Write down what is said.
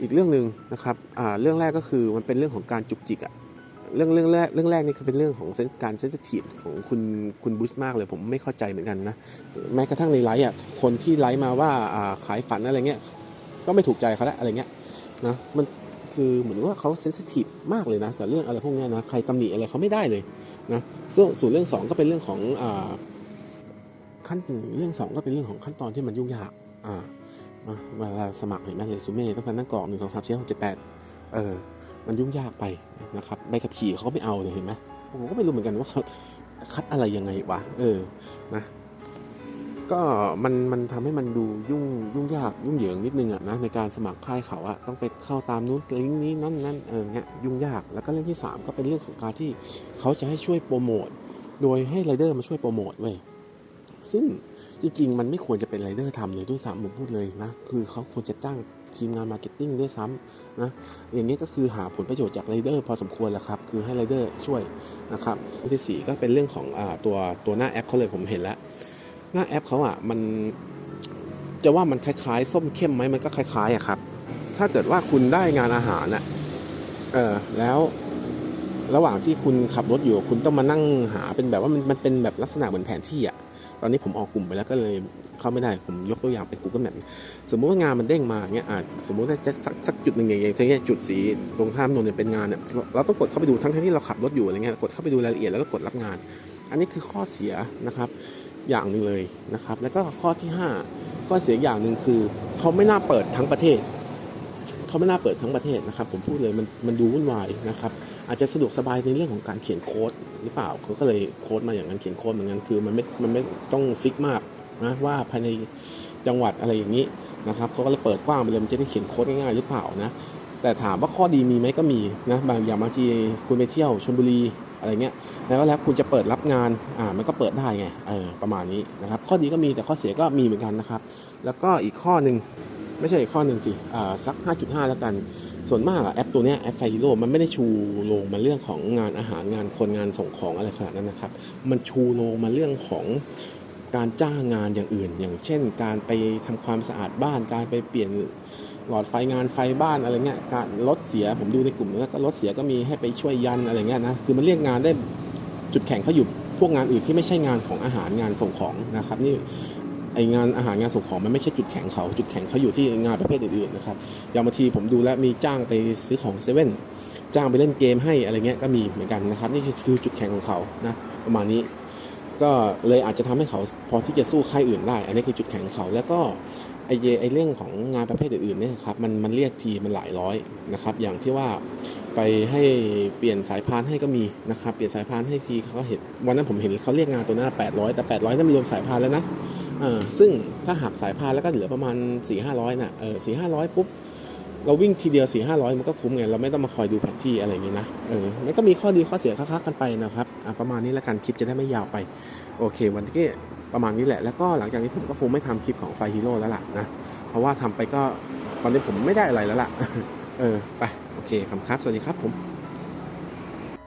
อีกเรื่องหนึ่งนะครับอ่าเรื่องแรกก็คือมันเป็นเรื่องของการจุกจิกอะเรื่องเรื่องแรกเรื่องแรกนี่คือเป็นเรื่องของเซนการเซนซิทีฟของคุณคุณบุชมากเลย ผมไม่เข้าใจเหมือนกันนะแม้กระทั่งในไลฟ์อะคนที่ไลฟ์มาว่าอ่าขายฝันอะไรเงี้ยก็ไม่ถูกใจเขาแล้วอะไรเงี้ยนะมันคือเหมือนว่าเขาเซนซิทีฟมากเลยนะแต่เรื่องอะไรพวกนี้นะใครตำหนิอะไรเขาไม่ได้เลยนะส่วนส่วนเรื่องสองก็เป็นเรื่องของอ่าขั้นเรื่องสองก็เป็นเรื่องของขั้นตอนที่มันยุ่งยากอ่า มาเวลาสมัครเห็นไหมเรซูเม่ต้องการนั่งกรอกหนึ่งสองสามสี่ห้าหกเจ็ดแปดเออ มันยุ่งยากไปนะครับใบขับขี่เขาก็ไม่เอาเลยเห็นไหมผมก็ไม่รู้เหมือนกันว่าเขาคัดอะไรยังไงวะเออนะก็มันมันทำให้มันดูยุ่งยุ่งยากยุ่งเหยิงนิดนึงอะนะในการสมัครค่ายเขาอะต้องไปเข้าตามนู้นลิงก์นี้นั่นนั่นเออเงี้ยยุ่งยากแล้วก็เรื่องที่สามก็เป็นเรื่องของการที่เขาจะให้ช่วยโปรโมทโดยให้ไรเดอร์มาช่วยโปรโมทเว้ย ซึ่งจริงๆ มันไม่ควรจะเป็นไรเดอร์ทำเลยด้วยซ้ำผมพูดเลยนะ คือเขาควรจะจ้างทีมงานมาร์เก็ตติ้งด้วยซ้ำนะ อย่างนี้ก็คือหาผลประโยชน์จากไรเดอร์พอสมควรแล้วครับ คือให้ไรเดอร์ช่วยนะครับอันที่สี่ก็เป็นเรื่องของอตัวตัวหน้าแอปเขาเลยผมเห็นแล้ว หน้าแอปเขาอะมันจะว่ามันคล้ายๆ ส้มเข้มไหมมันก็คล้ายๆอะครับ ถ้าเกิดว่าคุณได้งานอาหารน่ะเออแล้วระหว่างที่คุณขับรถอยู่คุณต้องมานั่งหาเป็นแบบว่ามันมันเป็นแบบลักษณะเหมือนแผนที่อะ ตอนนี้ผมออกกลุ่มไปแล้วก็เลยเข้าไม่ได้ผมยกตัวอย่างเป็น Google Map สมมุติว่างานมันเด้งมาอย่างเงี้ยอะสมมุติว่าจะสักสักจุดหนึ่งอย่างเงี้ยอย่างเช่นจุดสีตรงข้ามนนเนี่ยเป็นงานเนี่ยเราเราต้องกดเข้าไปดูทั้งที่เราขับรถอยู่อะไรเงี้ยกดเข้าไปดูรายละเอียดแล้วก็กดรับงาน อันนี้คือข้อเสียนะครับอย่างหนึ่งเลยนะครับ แล้วก็ข้อที่ 5 ข้อเสียอย่างหนึ่งคือเขาไม่น่าเปิดทั้งประเทศ เขาไม่น่าเปิดทั้งประเทศนะครับผมพูดเลยมันมันดูวุ่นวายนะครับอาจจะสะดวกสบายในเรื่องของการเขียนโค้ดหรือเปล่าเขาก็เลยโค้ดมาอย่างนั้นเขียนโค้ดเหมือนกันคือมันไม่มันไม่ต้องฟิกมากนะว่าภายในจังหวัดอะไรอย่างนี้นะครับเขาก็เลยเปิดกว้างไปเลยมันจะได้เขียนโค้ดง่ายๆหรือเปล่านะแต่ถามว่าข้อดีมีไหมก็มีนะบางอย่างบางทีคุณไปเที่ยวชลบุรีอะไรเงี้ยแล้วแล้วคุณจะเปิดรับงานอ่ามันก็เปิดได้ไงเออประมาณนี้นะครับข้อดีก็มีแต่ข้อเสียก็มีเหมือนกันนะครับ แล้วก็อีกข้อหนึ่ง ไม่ใช่อีกข้อหนึ่งสิอ่าสัก 5.5 แล้วกัน ส่วนมากอะแอปตัวนี้แอปไฟฮีโร่มันไม่ได้ชูโลงมาเรื่องของงานอาหารงานคนงานส่งของอะไรขนาดนั้นนะครับ มันชูโลงมาเรื่องของการจ้างงานอย่างอื่น อย่างเช่น การไปทำความสะอาดบ้าน การไปเปลี่ยนหลอดไฟงานไฟบ้านอะไรเงี้ย การรถเสียผมดูในกลุ่มแล้วก็รถเสียก็มีให้ไปช่วยยันอะไรเงี้ยนะ คือมันเรียกงานได้จุดแข็งเขาอยู่พวกงานอื่นที่ไม่ใช่งานของอาหารงานส่งของนะครับนี่ ไองานอาหารงานส่งของมันไม่ใช่จุดแข็งเขา จุดแข็งเขาอยู่ที่งานประเภทอื่นๆนะครับอย่างบางทีผมดูแล้วมีจ้างไปซื้อของเซเว่นจ้างไปเล่นเกมให้อะไรเงี้ยก็มีเหมือนกันนะครับนี่คือจุดแข็งของเขานะประมาณนี้ ก็เลยอาจจะทำให้เขาพอที่จะสู้ค่ายอื่นได้ อันนี้คือจุดแข็งเขาแล้วก็ไอเยไอเรื่องของงานประเภทอื่นๆเนี่ยครับมันมันเรียกทีมันหลายร้อยนะครับ อย่างที่ว่าไปให้เปลี่ยนสายพานให้ก็มีนะครับเปลี่ยนสายพานให้ทีเขาก็เห็นวันนั้นผมเห็นเขาเรียกงานตัวนั้นแปดร้อยแต่แปดร้อยนั่นมันรวมสายพานแล้วนะ เออซึ่งถ้าหักสายพานแล้วก็เหลือประมาณ4ี่ห้าร้อยน่ะเออสี่ห้าร้อยปุ๊บเราวิ่งทีเดียว4ี่ห้าร้อยมันก็คุ้มไงเราไม่ต้องมาคอยดูแผนที่อะไรอย่างงี้นะเออมันก็มีข้อดีข้อเสียค้าๆกันไปนะครับอะประมาณนี้แล้วกันคลิปจะได้ไม่ยาวไปโอเค วันที่ประมาณนี้แหละแล้วก็หลังจากนี้ผมก็คงไม่ทำคลิปของไฟฮีโร่แล้วล่ะนะเพราะว่าทำไปก็ตอนนี้ผมไม่ได้อะไรแล้วล่ะเออไปโอเคคำครับสวัสดีครับผม